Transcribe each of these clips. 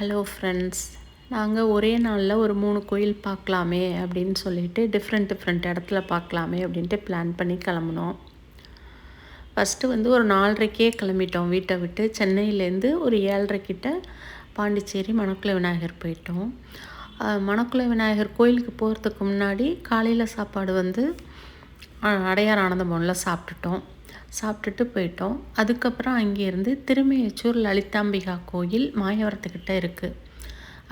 Hello friends நாங்கள் ஒரே நாளில் ஒரு மூணு கோயில் பார்க்கலாமே அப்படின்னு சொல்லிட்டு டிஃப்ரெண்ட் டிஃப்ரெண்ட் இடத்துல பார்க்கலாமே அப்படின்ட்டு பிளான் பண்ணி கிளம்புனோம். ஃபஸ்ட்டு வந்து ஒரு நாலரைக்கே கிளம்பிட்டோம் வீட்டை விட்டு. சென்னையிலேருந்து ஒரு ஏழரை பாண்டிச்சேரி மணக்குள விநாயகர் போயிட்டோம். மணக்குள விநாயகர் கோயிலுக்கு போகிறதுக்கு முன்னாடி காலையில் சாப்பாடு வந்து அடையார் ஆனந்தபவனில் சாப்பிட்டுட்டோம். சாப்பிட்டுட்டு போயிட்டோம். அதுக்கப்புறம் அங்கேருந்து திருமையச்சூர் லலிதாம்பிகா கோயில் மாயவரத்துக்கிட்ட இருக்குது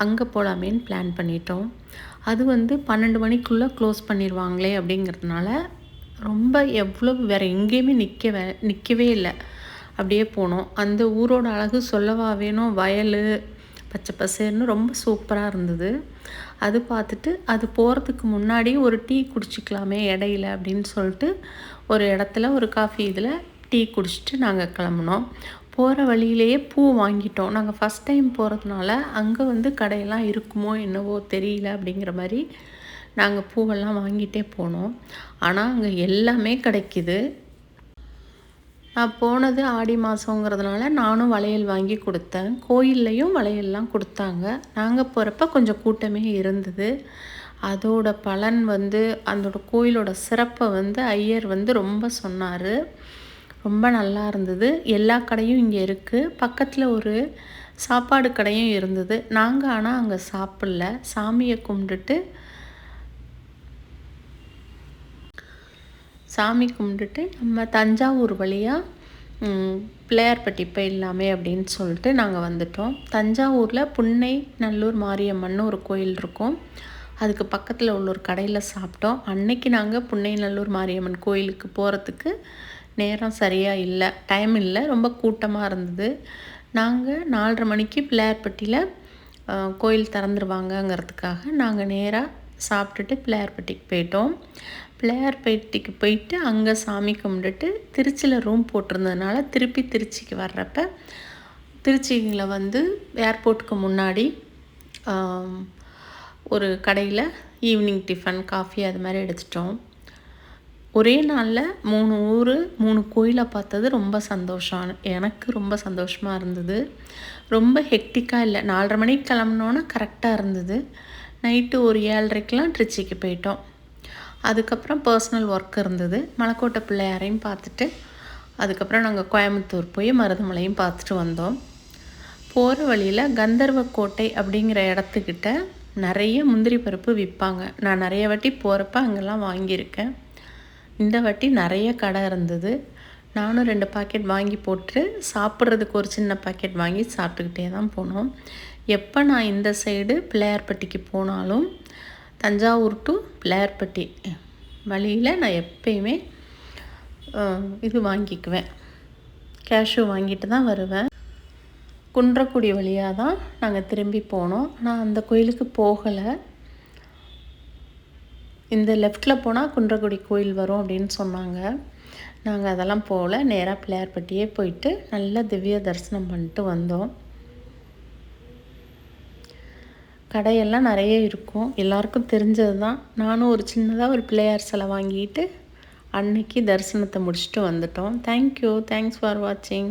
அங்கே போகலாமேன்னு பிளான் பண்ணிட்டோம். அது வந்து பன்னெண்டு மணிக்குள்ளே க்ளோஸ் பண்ணிடுவாங்களே அப்படிங்கிறதுனால ரொம்ப எவ்வளோ வேறு எங்கேயுமே நிற்கவே நிற்கவே இல்லை. அப்படியே போனோம். அந்த ஊரோட அழகு சொல்லவா வேணும்? வயல் பச்சை பசேர்னு ரொம்ப சூப்பராக இருந்தது. அது பார்த்துட்டு அது போகிறதுக்கு முன்னாடி ஒரு டீ குடிச்சிக்கலாமே இடையில அப்படின்னு சொல்லிட்டு ஒரு இடத்துல ஒரு காஃபி இதில் டீ குடிச்சிட்டு நாங்கள் கிளம்புனோம். போகிற வழியிலேயே பூ வாங்கிட்டோம். நாங்கள் ஃபஸ்ட் டைம் போகிறதுனால அங்கே வந்து கடையெல்லாம் இருக்குமோ என்னவோ தெரியல அப்படிங்கிற மாதிரி நாங்கள் பூவெல்லாம் வாங்கிட்டே போனோம். ஆனால் அங்கே எல்லாமே கிடைக்கிது. போனது ஆடி மாதங்கிறதுனால நானும் வளையல் வாங்கி கொடுத்தேன். கோயில்லையும் வளையல்லாம் கொடுத்தாங்க. நாங்கள் போகிறப்ப கொஞ்சம் கூட்டமே இருந்தது. அதோட பலன் வந்து அதோட கோயிலோட சிறப்பை வந்து ஐயர் வந்து ரொம்ப சொன்னார். ரொம்ப நல்லா இருந்தது. எல்லா கடையும் இங்கே இருக்குது பக்கத்தில் ஒரு சாப்பாடு கடையும் இருந்தது. நாங்கள் ஆனால் அங்கே சாப்பிடல. சாமியை கும்பிட்டுட்டு சாமி கும்பிட்டுட்டு நம்ம தஞ்சாவூர் வழியாக பிள்ளையார்பட்டி போயிடலாமே அப்படின்னு சொல்லிட்டு நாங்கள் வந்துட்டோம். தஞ்சாவூரில் புன்னை நல்லூர் மாரியம்மன் ஒரு கோயில் இருக்கும். அதுக்கு பக்கத்தில் உள்ள ஒரு கடையில் சாப்பிட்டோம். அன்னைக்கு நாங்கள் புன்னை நல்லூர் மாரியம்மன் கோயிலுக்கு போகிறதுக்கு நேரம் சரியாக இல்லை. டைம் இல்லை. ரொம்ப கூட்டமாக இருந்தது. நாங்கள் நாலரை மணிக்கு பிள்ளையார்பட்டியில் கோயில் திறந்துருவாங்கங்கிறதுக்காக நாங்கள் நேராக சாப்பிட்டுட்டு பிள்ளையார்பட்டிக்கு போயிட்டோம். பிள்ளையார்பட்டிக்கு போயிட்டு அங்கே சாமி கும்பிட்டுட்டு திருச்சியில் ரூம் போட்டிருந்ததுனால திருப்பி திருச்சிக்கு வர்றப்ப திருச்சியில் வந்து ஏர்போர்ட்டுக்கு முன்னாடி ஒரு கடையில் ஈவினிங் டிஃபன் காஃபி அது மாதிரி எடுத்துட்டோம். ஒரே நாளில் மூணு ஊர் மூணு கோயிலை பார்த்தது ரொம்ப சந்தோஷம். எனக்கு ரொம்ப சந்தோஷமாக இருந்தது. ரொம்ப ஹெக்டிக்காக இல்லை. நாலரை மணிக்கு கிளம்புனோன்னா கரெக்டாக இருந்தது. நைட்டு ஒரு ஏழரைக்கெலாம் ட்ரிச்சிக்கு போயிட்டோம். அதுக்கப்புறம் பர்சனல் ஒர்க் இருந்தது. மலைக்கோட்டை பிள்ளையாரையும் பார்த்துட்டு அதுக்கப்புறம் நாங்கள் கோயம்புத்தூர் போய் மருதமலையும் பார்த்துட்டு வந்தோம். போகிற வழியில் கந்தர்வ கோட்டை அப்படிங்கிற இடத்துக்கிட்ட நிறைய முந்திரி பருப்பு விற்பாங்க. நான் நிறைய வாட்டி போகிறப்ப அங்கெல்லாம் வாங்கியிருக்கேன். இந்த வாட்டி நிறைய கடை இருந்தது. நானும் ரெண்டு பாக்கெட் வாங்கி போட்டு சாப்பிட்றதுக்கு ஒரு சின்ன பாக்கெட் வாங்கி சாப்பிட்டுக்கிட்டே தான் போனோம். எப்போ நான் இந்த சைடு பிள்ளையார்பட்டிக்கு போனாலும் தஞ்சாவூர் டு பிள்ளையார்பட்டி வழியில் நான் எப்பயுமே இது வாங்கிக்குவேன். கேஷு வாங்கிட்டு தான் வருவேன். குன்றக்குடி வழியாக தான் நாங்கள் திரும்பி போனோம். நான் அந்த கோயிலுக்கு போகலை. இந்த லெஃப்டில் போனால் குன்றக்குடி கோயில் வரும் அப்படின்னு சொன்னாங்க. நாங்கள் அதெல்லாம் போகல. நேராக பிள்ளையார்பட்டியே போயிட்டு நல்லா திவ்ய தரிசனம் பண்ணிட்டு வந்தோம். கடையெல்லாம் நிறைய இருக்கும். எல்லாருக்கும் தெரிஞ்சது தான் நானும் ஒரு சின்னதாக ஒரு பிள்ளையார் சிலை வாங்கிட்டு அன்னைக்கு தரிசனத்தை முடிச்சுட்டு வந்துட்டோம். தேங்க்யூ தேங்க்ஸ் ஃபார் வாட்சிங்